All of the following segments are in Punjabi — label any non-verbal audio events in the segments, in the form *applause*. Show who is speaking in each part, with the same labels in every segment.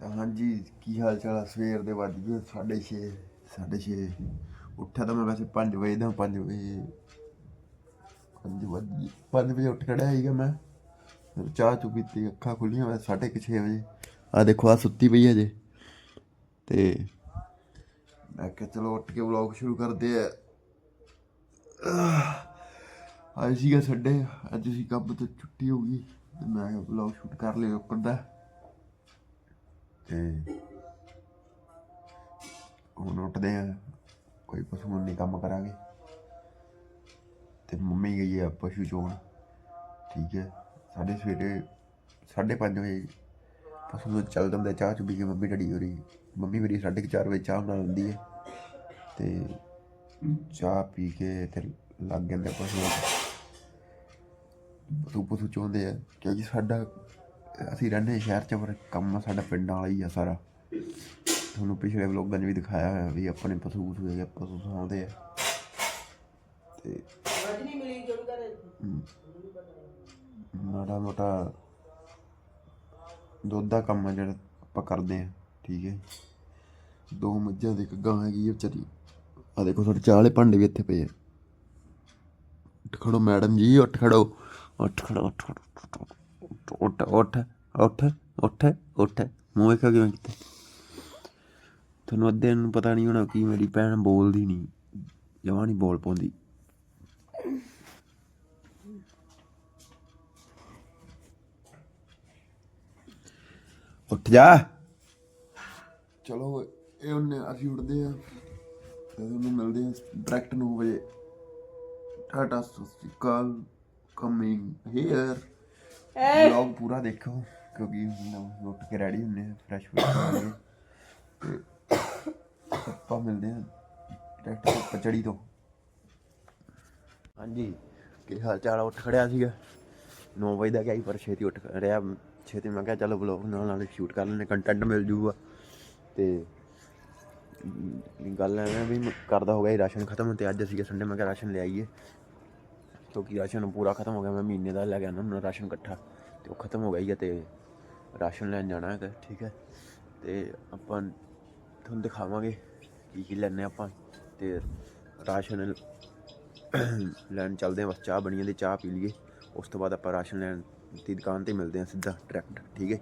Speaker 1: ਤਾਂ ਹਾਂਜੀ, ਕੀ ਹਾਲ ਚਾਲ ਆ? ਸਵੇਰ ਦੇ ਵੱਜ ਗਏ 6:30 6:30 ਉੱਠਿਆ ਤਾਂ ਮੈਂ ਵੈਸੇ 5 ਵਜੇ ਦਾ 5 ਵਜੇ 5 ਵਜੇ 5 ਵਜੇ ਉੱਠ ਖੜਿਆ ਸੀਗਾ ਮੈਂ। ਫਿਰ ਚਾਹ ਚੁ ਪੀਤੀ, ਅੱਖਾਂ ਖੁੱਲੀਆਂ, ਮੈਂ 6:30 ਵਜੇ। ਆ ਦੇਖੋ ਆ ਸੁੱਤੀ ਪਈ ਹੈ ਜੇ ਤੇ ਮੈਂ ਕਿਹਾ ਚਲੋ ਉੱਠ ਕੇ ਵਲੌਗ ਸ਼ੁਰੂ ਕਰਦੇ ਆ। ਅੱਜ ਸੀਗਾ ਸਾਡੇ, ਅੱਜ ਸੀ ਕੰਮ ਤੋਂ ਛੁੱਟੀ ਹੋ ਗਈ। ਮੈਂ ਕਿਹਾ ਵਲੌਗ ਸ਼ੂਟ ਕਰ ਲਿਆ ਉੱਪਰ ਦਾ। ਤੇ ਹੁਣ ਉੱਠਦੇ ਆ, ਕੋਈ ਪਸ਼ੂ ਨਹੀਂ ਕੰਮ ਕਰਾਂਗੇ। ਤੇ ਮੰਮੀ ਗਈ ਆ ਪਸ਼ੂ ਚੋਣ, ਠੀਕ ਹੈ। ਸਾਡੇ ਸਵੇਰੇ 5:30 ਵਜੇ ਪਸ਼ੂ ਨੂੰ ਚੱਲ ਜਾਂਦੇ ਚਾਹ ਚੁ ਪੀ ਕੇ ਮੰਮੀ ਡੜੀ ਹੋ ਰਹੀ ਮੰਮੀ ਮੇਰੀ 4:30 ਵਜੇ ਚਾਹ ਬਣਾ ਲੈਂਦੀ ਹੈ। ਤੇ ਚਾਹ ਪੀ ਕੇ ਤੇ ਲੱਗ ਜਾਂਦੇ ਪਸ਼ੂ ਪਸ਼ੂ ਪਸ਼ੂ ਚੋਂਦੇ ਆ, ਕਿਉਂਕਿ ਸਾਡਾ ਅਸੀਂ ਰਹਿੰਦੇ ਸ਼ਹਿਰ ਚ ਪਰ ਕੰਮ ਸਾਡਾ ਪਿੰਡਾਂ ਵਾਲਾ ਹੀ ਆ ਸਾਰਾ। ਤੁਹਾਨੂੰ ਪਿਛਲੇ ਵਲੋਗਾਂ 'ਚ ਵੀ ਦਿਖਾਇਆ ਹੋਇਆ ਵੀ ਆਪਣੇ ਪਸ਼ੂ ਪਸ਼ੂ ਹੈਗੇ ਪਸ਼ੂ ਸੌਂਦੇ ਆ। ਤੇ ਹਮ, ਮਾੜਾ ਮੋਟਾ ਦੁੱਧ ਦਾ ਕੰਮ ਆ ਜਿਹੜਾ ਆਪਾਂ ਕਰਦੇ ਆ ਠੀਕ ਹੈ। ਦੋ ਮੱਝਾਂ ਦੇ ਇੱਕ ਗਾਂ ਹੈਗੀ ਆ ਵਿਚਾਰੀ। ਆ ਦੇਖੋ ਤੁਹਾਡੇ ਚਾਹ ਵਾਲੇ ਭਾਂਡੇ ਵੀ ਇੱਥੇ ਪਏ ਆ। ਉੱਠ ਖੜੋ ਮੈਡਮ ਜੀ ਉੱਠ ਖੜੋ ਉੱਠ ਖੜੋ ਉੱਠ ਖੜੋ, ਉੱਠ ਉੱਠ ਉੱਠ ਉੱਠ ਉੱਠ। ਉੱਠ ਮੂੰਹ ਵੇਖੋ ਕਿਵੇਂ ਕੀਤਾ। ਤੁਹਾਨੂੰ ਅੱਧੇ ਨੂੰ ਪਤਾ ਨਹੀਂ ਹੋਣਾ ਕਿ ਮੇਰੀ ਭੈਣ ਬੋਲਦੀ ਨਹੀਂ, ਜਮਾਂ ਨਹੀਂ ਬੋਲ ਪਾਉਂਦੀ। ਉੱਠ ਜਾ। ਚਲੋ, ਇਹ ਉਹਨੇ ਅਸੀਂ ਉੱਠਦੇ ਆ ਤੇ ਤੁਹਾਨੂੰ ਮਿਲਦੇ ਆ ਡਾਇਰੈਕਟ 9 ਵਜੇ। ਟਾਟਾ ਸਤਿ ਸ਼੍ਰੀ ਅਕਾਲ ਕਮਿੰਗ ਹੇਅਰ ਵਲੌਗ ਪੂਰਾ ਦੇਖੋ ਕਿਉਂਕਿ ਹੁਣ ਉੱਠ ਕੇ ਰੈਡੀ ਹੁੰਨੇ ਆ ਫਰੈਸ਼ ਹੋ ਕੇ ਤੇ ਆਪਾਂ ਮਿਲਦੇ ਆ ਡਾਇਰੈਕਟ ਪਚੜੀ ਤੋਂ। ਹਾਂਜੀ ਕੀ ਹਾਲ ਚਾਲ ਆ? ਉੱਠ ਖੜਿਆ ਸੀਗਾ। 9 ਵਜੇ ਦਾ ਗਿਆ ਸੀ ਪਰ ਛੇਤੀ ਉੱਠ ਰਿਹਾ। ਛੇਤੀ ਮੈਂ ਕਿਹਾ ਚਲੋ ਵਲੌਗ ਨਾਲ ਨਾਲ ਸ਼ੂਟ ਕਰ ਲੈਣੇ ਕੰਟੈਂਟ ਮਿਲ ਜੂਗਾ। ਤੇ ਅਮ, ਗੱਲ ਐਵੇਂ ਵੀ ਮੈਂ ਕਰਦਾ ਹੋ ਗਿਆ ਰਾਸ਼ਨ ਖਤਮ ਤੇ ਅੱਜ ਸੀਗਾ ਸੰਡੇ ਮੈਂ ਕਿਹਾ ਰਾਸ਼ਨ ਲੈ ਆਈਏ। ਕਿਉਂਕਿ ਰਾਸ਼ਨ ਪੂਰਾ ਖਤਮ ਹੋ ਗਿਆ, ਮੈਂ ਮਹੀਨੇ ਦਾ ਲੈ ਗਿਆ ਨਾ ਹੁਣ ਰਾਸ਼ਨ ਇਕੱਠਾ, ਤੇ ਉਹ ਖਤਮ ਹੋ ਗਿਆ ਹੀ ਆ ਤੇ ਰਾਸ਼ਨ ਲੈਣ ਜਾਣਾ ਹੈ ਠੀਕ ਹੈ। ਤੇ ਆਪਾਂ ਤੁਹਾਨੂੰ ਦਿਖਾਵਾਂਗੇ ਕੀ ਕੀ ਲੈਣੇ ਆਪਾਂ, ਤੇ ਰਾਸ਼ਨ ਲੈਣ ਚੱਲਦੇ ਹਾਂ, ਬਸ ਚਾਹ ਬਣੀ ਜਾਂਦੀ, ਚਾਹ ਪੀ ਲਈਏ, ਉਸ ਤੋਂ ਬਾਅਦ ਆਪਾਂ ਰਾਸ਼ਨ ਲੈਣ ਦੀ ਦੁਕਾਨ ਤੇ ਮਿਲਦੇ ਹਾਂ ਸਿੱਧਾ ਡਾਇਰੈਕਟ ਠੀਕ ਹੈ।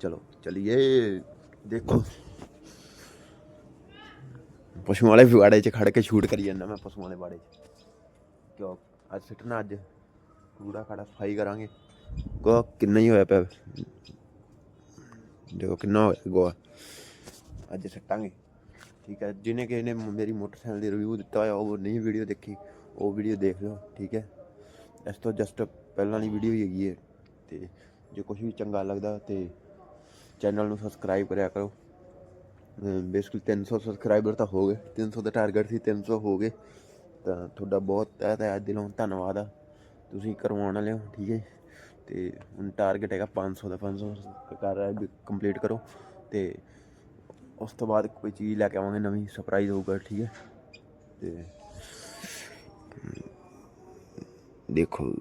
Speaker 1: ਚਲੋ, ਚਲਿਏ, ਦੇਖੋ। ਪਸ਼ੂ ਵਾਲੇ ਵਿਵਾੜੇ 'ਚ ਖੜ ਕੇ ਸ਼ੂਟ ਕਰੀ ਜਾਂਦਾ ਮੈਂ ਪਸ਼ੂ ਵਾਲੇ ਬਾੜੇ 'ਚ। ਕਿਉਂ? ਅੱਜ ਸਿੱਟਣਾ ਅੱਜ। ਕੂੜਾ ਖਾੜਾ ਸਫ਼ਾਈ ਕਰਾਂਗੇ। ਗੋਆ ਕਿੰਨਾ ਹੀ ਹੋਇਆ ਪਿਆ। ਦੇਖੋ ਕਿੰਨਾ ਹੋਇਆ ਗੋਆ। ਅੱਜ ਸਿੱਟਾਂਗੇ। ਠੀਕ ਹੈ, ਜਿਹਨੇ ਕਿਸੇ ਨੇ ਮੇਰੀ ਮੋਟਰਸਾਈਕਲ ਦੀ ਰਿਵਿਊ ਦਿੱਤਾ ਹੋਇਆ, ਉਹ ਨਹੀਂ ਵੀਡੀਓ ਦੇਖੀ, ਉਹ ਵੀਡੀਓ ਦੇਖ ਲਓ। ਠੀਕ ਹੈ, ਇਸ ਤੋਂ ਜਸਟ ਪਹਿਲਾਂ ਵਾਲੀ ਵੀਡੀਓ ਹੀ ਹੈਗੀ ਹੈ। ਤੇ ਜੇ ਕੁਝ ਵੀ ਚੰਗਾ ਲੱਗਦਾ ਤੇ ਚੈਨਲ ਨੂੰ ਸਬਸਕ੍ਰਾਈਬ ਕਰਿਆ ਕਰੋ। ਬੇਸਿਕਲੀ 300 ਸਬਸਕ੍ਰਾਈਬਰ ਤਾਂ ਹੋ ਗਏ। 300 ਦਾ ਟਾਰਗੇਟ ਸੀ 300 ਹੋ ਗਏ। ਤਾਂ ਤੁਹਾਡਾ ਬਹੁਤ ਤਹਿ ਤਹਿ ਦਿਲੋਂ ਧੰਨਵਾਦ ਆ। ਤੁਸੀਂ ਕਰਵਾਉਣ ਵਾਲੇ ਹੋ, ਠੀਕ ਹੈ ਤੇ ਹੁਣ ਟਾਰਗੇਟ ਹੈਗਾ 500 ਦਾ 500 ਕਰ ਰਿਹਾ ਵੀ ਕੰਪਲੀਟ ਕਰੋ। ਤੇ ਉਸ ਤੋਂ ਬਾਅਦ ਕੋਈ ਚੀਜ਼ ਲੈ ਕੇ ਆਵਾਂਗੇ, ਨਵੀਂ ਸਰਪ੍ਰਾਈਜ਼ ਹੋਊਗਾ, ਠੀਕ ਹੈ। ਤੇ ਦੇਖੋ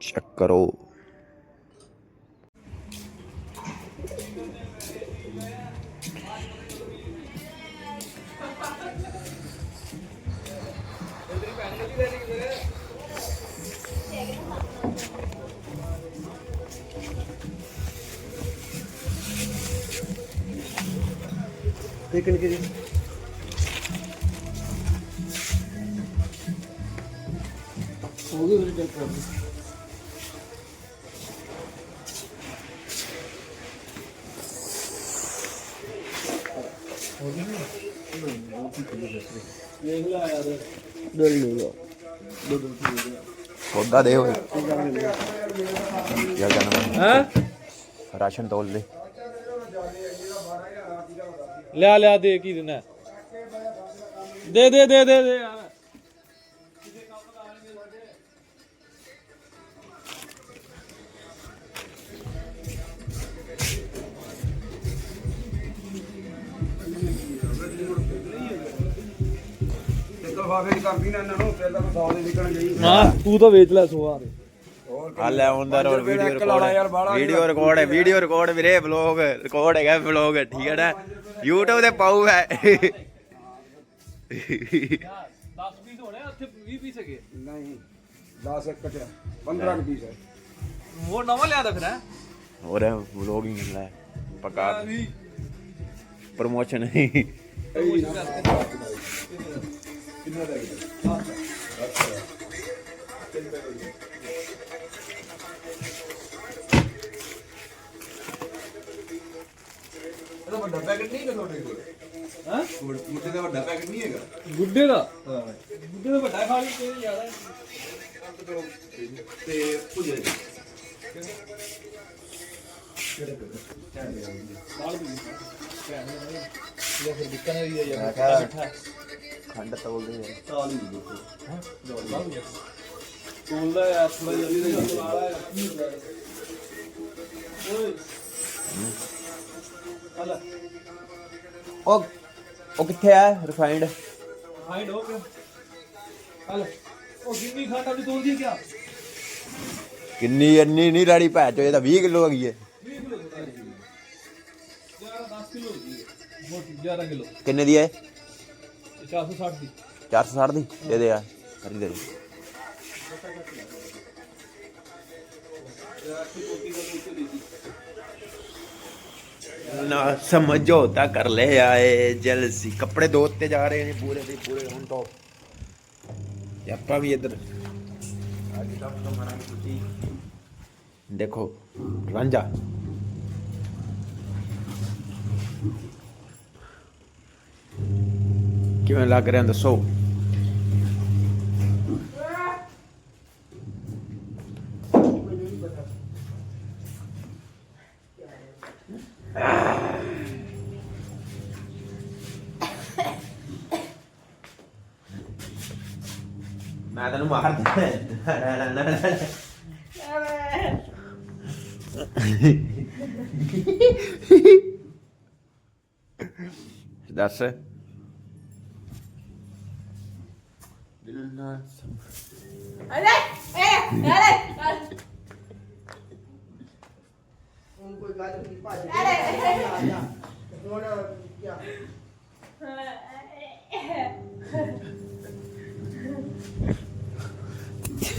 Speaker 1: ਚੈੱਕ ਕਰੋ।
Speaker 2: ਦੇਖਣ ਕੇ ਜੀ। ਹੋ ਗਈ ਵੀਰੇ ਚੈੱਕ ਕਰ ਲਓ ਦੇਖ ਲਾ ਯਾਰ। ਦਿਲ ਨਹੀਂ ਗਾ ਦੋ ਦੋ
Speaker 1: ਸੌਦਾ ਦੇ। ਹੋਏ ਯਾਰ ਜਾਨਾ
Speaker 2: ਹੈ?
Speaker 1: ਰਾਸ਼ਨ ਤੋਲ ਲੈ
Speaker 2: ਲਿਆ ਲਿਆ ਦੇ ਕੀ ਦਿਨਾ ਦੇ ਦੇ ਦੇ ਦੇ ਦੇ ਯਾਰ
Speaker 3: ਇੱਕ ਲਫਾਫੇ ਦੀ ਕਰਦੀ ਨਾ ਇਹਨਾਂ ਨੂੰ ਫਿਰ ਤਾਂ 100 ਦੇ ਵਿਕਣ ਗਈ
Speaker 2: ਹਾਂ ਤੂੰ ਤਾਂ ਵੇਚ ਲੈ ਦੇ
Speaker 1: ਆ ਲੈ ਆਉਂਦਾ roll video record video record ਹੈ ਵੀਡੀਓ ਰਿਕਾਰਡ ਵੀਰੇ ਵਲੌਗ ਰਿਕਾਰਡ ਹੈਗਾ ਵਲੌਗ ਠੀਕ ਹੈ ਨਾ YouTube ਤੇ ਪਾਉ ਹੈ
Speaker 2: 10 ਪੀਸ ਹੋਣੇ ਆ, ਉੱਥੇ 20 ਪੀਸ ਹੈਗੇ
Speaker 3: ਨਹੀਂ 10 ਇੱਕ ਚ 15 ਕੁ ਪੀਸ ਹੈ
Speaker 2: ਹੋਰ ਨਵਾਂ ਲਿਆ ਦਾ ਫਿਰ ਹੈ
Speaker 1: ਹੋਰ ਵਲੌਗਿੰਗ ਲੈ ਪਕਾ ਪ੍ਰਮੋਸ਼ਨ ਹੈ
Speaker 3: ਇਹਦਾ ਵੱਡਾ ਪੈਕੇਟ ਨਹੀਂ ਹੈਗਾ ਤੁਹਾਡੇ ਕੋਲ?
Speaker 2: ਹਾਂ?
Speaker 3: ਮੁੱਢੇ ਦਾ ਵੱਡਾ ਪੈਕੇਟ ਨਹੀਂ ਹੈਗਾ?
Speaker 2: ਗੁੱਡੇ ਦਾ? ਗੁੱਡੇ ਦਾ ਵੱਡਾ ਖਾ ਲਈ ਤੇ ਜ਼ਿਆਦਾ ਹੈ।
Speaker 3: ਤੇ ਭੁਜੇ
Speaker 2: ਨਾਲ ਵੀ ਭੈਣ ਨੇ ਇਹ ਫਿਰ ਦਿੱਕਤ ਨਹੀਂ ਹੈ ਯਾਰ। ਮਿੱਠਾ
Speaker 1: ਖੰਡ ਤੋਲਦੇ ਯਾਰ
Speaker 3: ਤਾਲ ਹੀ? ਦੇਖੋ
Speaker 2: ਸਕੂਲ ਦਾ ਯਾਰ ਥੋੜਾ ਜਲਦੀ ਦੇ ਚਲਾ ਓਏ ਹਲਾ
Speaker 1: ਉਹ ਉਹ ਕਿੱਥੇ ਆ? ਰਿਫਾਈਨਡ
Speaker 2: ਹਾਈਡ ਹੋ ਗਿਆ ਹਲਾ ਉਹ ਕਿੰਨੀ ਖਾਟਾ ਵੀ ਤੋਲ ਦੀ ਕਿਆ?
Speaker 1: ਕਿੰਨੀ ਇੰਨੀ ਨਹੀਂ ਰਾੜੀ ਭੈ ਚੋ ਇਹ ਤਾਂ 20 ਕਿਲੋ ਹੈਗੀ ਹੈ
Speaker 2: 20 ਕਿਲੋ 11 10 ਕਿਲੋ ਦੀ ਹੈ। ਮੋਟੀ 11 ਕਿਲੋ।
Speaker 1: ਕਿੰਨੇ ਦੀ ਹੈ?
Speaker 2: 460 ਦੀ।
Speaker 1: 460 ਦੀ? ਦੇ ਦੇ ਆ। ਕਰੀ ਦੇ। ਦੇ। ਜਲਸੀ। ਕੱਪੜੇ ਦੋ ਉੱਤੇ ਜਾ ਰਹੇ ਨੇ ਪੂਰੇ ਦੇ ਪੂਰੇ ਹੁਣ ਤੋਂ ਤੇ ਆਪਾਂ ਵੀ ਇੱਧਰ ਤੋਂ ਦੇਖੋ ਰਾਂਝਾ। ਕਿਵੇਂ ਲੱਗ ਰਿਹਾ ਦੱਸੋ? ਮੈਂ ਤੈਨੂੰ ਮਾਰ ਦਿੰਦਾ ਦੱਸ ਦਿਲ ਨਾਲ ਸਮ-
Speaker 4: ਅਰੇ ਏ ਅਰੇ
Speaker 5: ਹੁਣ ਕੋਈ ਗੱਲ ਨਹੀਂ ਭੱਜ
Speaker 4: ਅਰੇ
Speaker 5: ਹੁਣ ਕਿਆ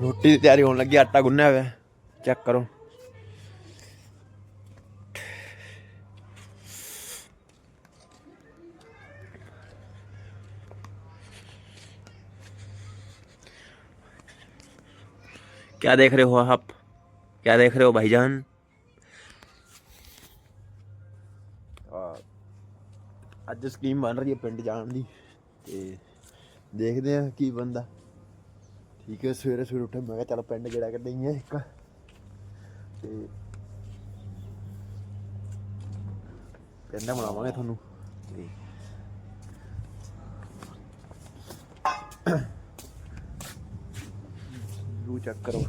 Speaker 1: ਰੋਟੀ ਦੀ ਤਿਆਰੀ ਹੋਣ ਲੱਗੀ ਆਟਾ ਗੁੰਨਿਆ ਹੋਇਆ ਚੈੱਕ ਕਰੋ क्या देख रहे हो आप क्या देख रहे हो भाईजान ਅੱਜ ਸਕੀਮ ਬਣ ਰਹੀ ਹੈ ਪਿੰਡ ਜਾਣ ਦੀ ਤੇ ਦੇਖਦੇ ਆ ਕੀ ਬੰਦਾ ਠੀਕ ਹੈ, ਸਵੇਰੇ ਸਵੇਰੇ ਉੱਠੇ, ਮੈਂ ਕਿਹਾ ਚੱਲ ਪਿੰਡ ਗੇੜਾ ਕੱਢ ਆ ਇੱਕ। ਤੇ ਪਿੰਡ ਬਣਾਵਾਂਗੇ ਤੁਹਾਨੂੰ। ਤੇ *coughs* ਨੂੰ ਚੈੱਕ ਕਰੋ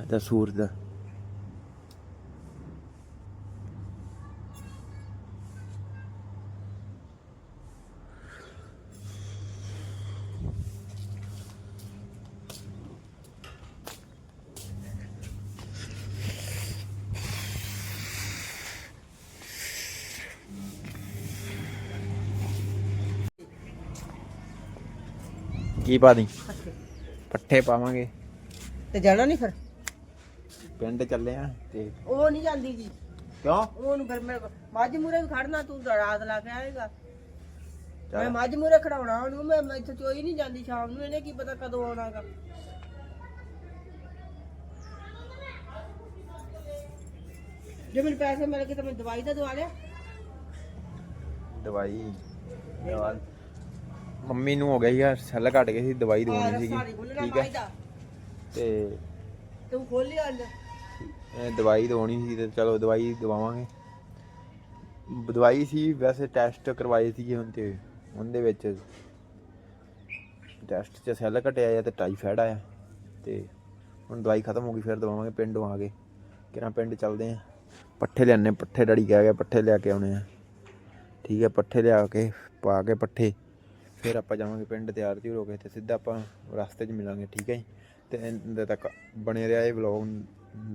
Speaker 1: ਇਹਦਾ ਸੂਰਜ ਦਾ। ਕੀ ਪਾ ਦੀ? ਪੱਠੇ। ਪਾਵਾਂਗੇ।
Speaker 5: ਤੇ ਜਾਣਾ ਨਹੀਂ ਫਿਰ?
Speaker 1: ਪਿੰਡ ਚੱਲੇ ਆ ਤੇ
Speaker 5: ਉਹ ਨਹੀਂ ਜਾਂਦੀ ਜੀ।
Speaker 1: ਕਿਉਂ?
Speaker 5: ਉਹਨੂੰ ਫਿਰ ਮੈਂ ਮੱਝ ਮੂਰੇ ਵੀ ਖੜਨਾ ਤੂੰ ਰਾਤ ਲਾ ਕੇ ਆਏਗਾ। ਮੈਂ ਮੱਝ ਮੂਰੇ ਖੜਾਉਣਾ ਉਹਨੂੰ ਮੈਂ ਮੈਂ ਇੱਥੇ ਚੋਈ ਨਹੀਂ ਜਾਂਦੀ ਸ਼ਾਮ ਨੂੰ ਇਹਨੇ ਕੀ ਪਤਾ ਕਦੋਂ ਆਉਣਾਗਾ। ਜੇ ਮੈਨੂੰ ਪੈਸੇ ਮਿਲ ਗਏ ਤਾਂ ਮੈਂ ਦਵਾਈ ਦਾ ਦਵਾ ਲਿਆ।
Speaker 1: ਦਵਾਈ। ਦਵਾ ਮੰਮੀ ਨੂੰ ਹੋ ਗਿਆ ਸੀਗਾ ਸੈੱਲ ਘਟ ਗਏ ਸੀ ਦਵਾਈ ਦਵਾਉਣੀ ਸੀਗੀ। ਠੀਕ ਹੈ। ਤੇ
Speaker 5: ਤੂੰ ਖੋਲੀ
Speaker 1: ਇਹ ਦਵਾਈ ਦਵਾਉਣੀ ਸੀ ਤੇ ਚਲੋ ਦਵਾਈ ਦਵਾਵਾਂਗੇ। ਦਵਾਈ ਸੀ ਵੈਸੇ ਟੈਸਟ ਕਰਵਾਏ ਸੀਗੇ ਹੁਣ ਤੇ ਉਹਦੇ ਵਿੱਚ। ਟੈਸਟ 'ਚ ਸੈੱਲ ਘਟਿਆ ਆ ਤੇ ਟਾਈਫਾਇਡ ਆਇਆ। ਤੇ ਹੁਣ ਦਵਾਈ ਖਤਮ ਹੋ ਗਈ ਫਿਰ ਦਵਾਵਾਂਗੇ ਪਿੰਡੋਂ ਆ ਕੇ। ਕਿਰਾਂ ਪਿੰਡ ਚੱਲਦੇ ਆ? ਪੱਠੇ ਲਿਆਣੇ ਪੱਠੇ ਡੜੀ ਕਹਿ ਗਿਆ ਪੱਠੇ ਲਿਆ ਕੇ ਆਉਣੇ ਆ। ਠੀਕ ਹੈ ਪੱਠੇ ਲਿਆ ਕੇ ਪਾ ਕੇ ਪੱਠੇ। ਫਿਰ ਆਪਾਂ ਜਾਵਾਂਗੇ ਪਿੰਡ ਤਿਆਰ ਤਿਉਰ ਹੋ ਕੇ ਤੇ ਸਿੱਧਾ ਆਪਾਂ ਰਸਤੇ 'ਚ ਮਿਲਾਂਗੇ, ਠੀਕ ਹੈ ਜੀ? ਤੇ ਇਹਦੇ ਤੱਕ ਬਣੇ ਰਿਹਾ ਇਹ ਵਲੌਗ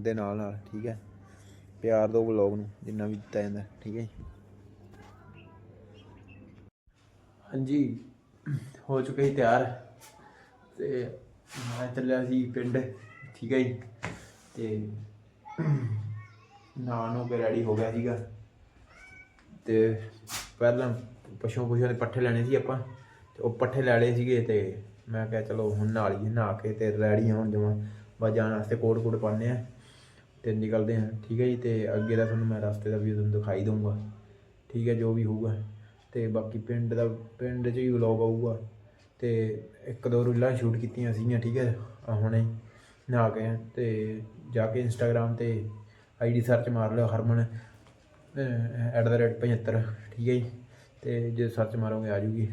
Speaker 1: ਦੇ ਨਾਲ ਨਾਲ, ਠੀਕ ਹੈ? ਪਿਆਰ ਦਿਓ ਵਲੌਗ ਨੂੰ, ਜਿੰਨਾ ਵੀ ਦਿੱਤਾ ਜਾਂਦਾ, ਠੀਕ ਹੈ ਜੀ? ਹਾਂਜੀ, ਹੋ ਚੁੱਕੇ ਸੀ ਤਿਆਰ। ਤੇ ਮੈਂ ਚੱਲਿਆ ਸੀ ਪਿੰਡ, ਠੀਕ ਹੈ ਜੀ? ਤੇ ਨਹਾ ਹੋ ਕੇ ਰੈਡੀ ਹੋ ਗਿਆ ਸੀਗਾ। ਤੇ ਪਹਿਲਾਂ ਪਸ਼ੂ ਪਸ਼ੂ ਦੇ ਪੱਠੇ ਲੈਣੇ ਸੀ ਆਪਾਂ। ਤੇ ਉਹ ਪੱਠੇ ਲੈ ਲਏ ਸੀਗੇ ਤੇ ਮੈਂ ਕਿਹਾ ਚਲੋ ਹੁਣ ਨਾਲ ਹੀ ਨਹਾ ਕੇ ਤੇ ਰੈਡੀ ਹੋਣ ਜਮਾ। ਬਸ ਜਾਣ ਵਾਸਤੇ ਕੋਟ ਕੋਟ ਪਾਉਂਦੇ ਆ ਤੇ ਨਿਕਲਦੇ ਹਾਂ ਠੀਕ ਹੈ ਜੀ? ਤੇ ਅੱਗੇ ਦਾ ਤੁਹਾਨੂੰ ਮੈਂ ਰਸਤੇ ਦਾ ਵੀ ਤੁਹਾਨੂੰ ਦਿਖਾਈ ਦਊਂਗਾ। ਠੀਕ ਹੈ, ਜੋ ਵੀ ਹੋਊਗਾ। ਤੇ ਬਾਕੀ ਪਿੰਡ ਦਾ, ਪਿੰਡ 'ਚ ਹੀ ਵਲੌਗ ਆਊਗਾ। ਤੇ ਇੱਕ ਦੋ ਰੀਲਾਂ ਸ਼ੂਟ ਕੀਤੀਆਂ ਸੀਗੀਆਂ, ਠੀਕ ਹੈ? ਹੁਣੇ ਨਹਾ ਕੇ ਤੇ ਜਾ ਕੇ ਇੰਸਟਾਗ੍ਰam ਤੇ ਆਈਡੀ ਸਰਚ ਮਾਰ ਲਿਓ ਹਰਮਨ @75 ਠੀਕ ਹੈ ਜੀ? ਤੇ ਜੇ ਸਰਚ ਮਾਰੋਗੇ ਆ ਜੂਗੀ।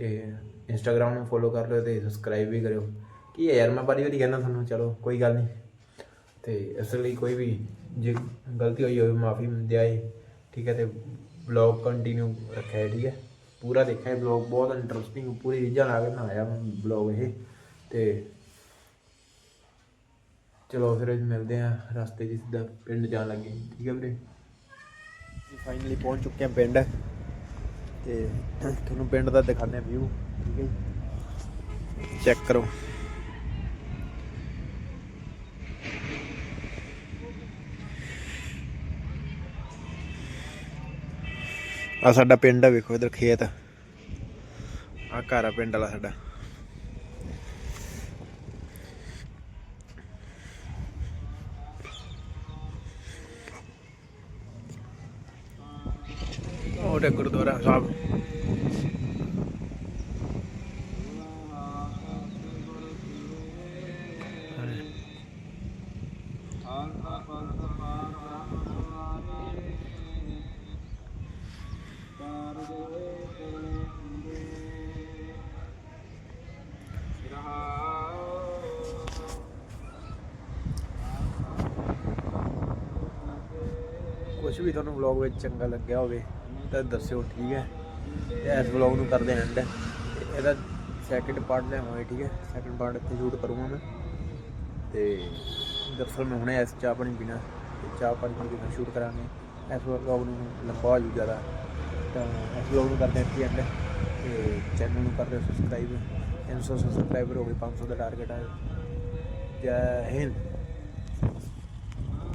Speaker 1: ਤੇ ਇੰਸਟਾਗ੍ਰam ਨੂੰ ਫੋਲੋ ਕਰ ਲਿਓ ਤੇ ਸਬਸਕ੍ਰਾਈਬ ਵੀ ਕਰਿਓ। ਕੀ ਹੈ ਯਾਰ, ਮੈਂ ਬਾਰੀ ਵਾਰੀ ਕਹਿੰਦਾ ਤੁਹਾਨੂੰ, ਚਲੋ ਕੋਈ ਗੱਲ ਨਹੀਂ। ਤੇ ਇਸ ਲਈ ਕੋਈ ਵੀ ਜੇ ਗਲਤੀ ਹੋਈ ਹੋਵੇ, ਮਾਫੀ ਦਿਆਏ ਠੀਕ ਹੈ ਤੇ ਬਲੌਗ ਕੰਟੀਨਿਊ ਰੱਖਿਆ ਠੀਕ ਹੈ। ਪੂਰਾ ਦੇਖਿਆ ਬਲੌਗ ਬਹੁਤ ਇੰਟਰਸਟਿੰਗ ਪੂਰੀ ਰੀਝਾਂ ਲਾ ਕੇ ਬਣਾਇਆ ਬਲੌਗ ਇਹ। ਤੇ ਚਲੋ ਫਿਰ ਅਸੀਂ ਮਿਲਦੇ ਆ ਰਸਤੇ 'ਚ ਸਿੱਧਾ ਪਿੰਡ ਜਾਣ ਲੱਗੇ। ਠੀਕ ਹੈ ਵੀਰੇ। ਫਾਈਨਲੀ ਪਹੁੰਚ ਚੁੱਕੇ ਆ ਪਿੰਡ। ਤੇ ਤੁਹਾਨੂੰ ਪਿੰਡ ਦਾ ਦਿਖਾਉਂਦੇ ਆ ਵਿਊ ਠੀਕ ਹੈ ਜੀ। ਚੈੱਕ ਕਰੋ। ਆ ਸਾਡਾ ਪਿੰਡ ਆ, ਵੇਖੋ ਇਧਰ ਖੇਤ। ਆ ਘਰ ਆ ਪਿੰਡ ਵਾਲਾ ਸਾਡਾ। ਉਹ ਗੁਰਦੁਆਰਾ ਸਾਹਿਬ। ਕੁਝ ਵੀ ਤੁਹਾਨੂੰ ਵਲੌਗ ਵਿੱਚ ਚੰਗਾ ਲੱਗਿਆ ਹੋਵੇ ਤਾਂ ਦੱਸਿਓ, ਠੀਕ ਹੈ? ਤੇ ਇਸ ਵਲੌਗ ਨੂੰ ਕਰਦੇ ਐਂਡ ਇਹਦਾ ਸੈਕਿੰਡ ਪਾਰਟ ਲਿਆਵਾਂਗੇ ਠੀਕ ਹੈ? ਸੈਕਿੰਡ ਪਾਰਟ ਇੱਥੇ ਸ਼ੂਟ ਕਰੂੰਗਾ ਮੈਂ। ਤੇ ਦਰਸਲ ਮੈਂ ਹੁਣੇ ਇਸ ਚਾਹ ਪਾਣੀ ਪੀਣਾ। ਤੇ ਚਾਹ ਪਾਣੀ ਪੀ ਕੇ ਸ਼ੂਟ ਕਰਾਂਗੇ। ਇਸ ਵਲੌਗ ਨੂੰ ਲੰਬਾ ਹੋ ਜੂ ਜ਼ਿਆਦਾ। ਤਾਂ ਇਸ ਵਲੌਗ ਨੂੰ ਕਰਦੇ ਇੱਥੇ ਐਂਡ ਤੇ ਚੈਨਲ ਨੂੰ ਕਰ ਦਿਓ ਸਬਸਕ੍ਰਾਈਬ 300 ਸਬਸਕ੍ਰਾਈਬਰ ਹੋ ਗਏ 500 ਦਾ ਟਾਰਗੇਟ ਹੈ ਜੈ ਹਿੰਦ।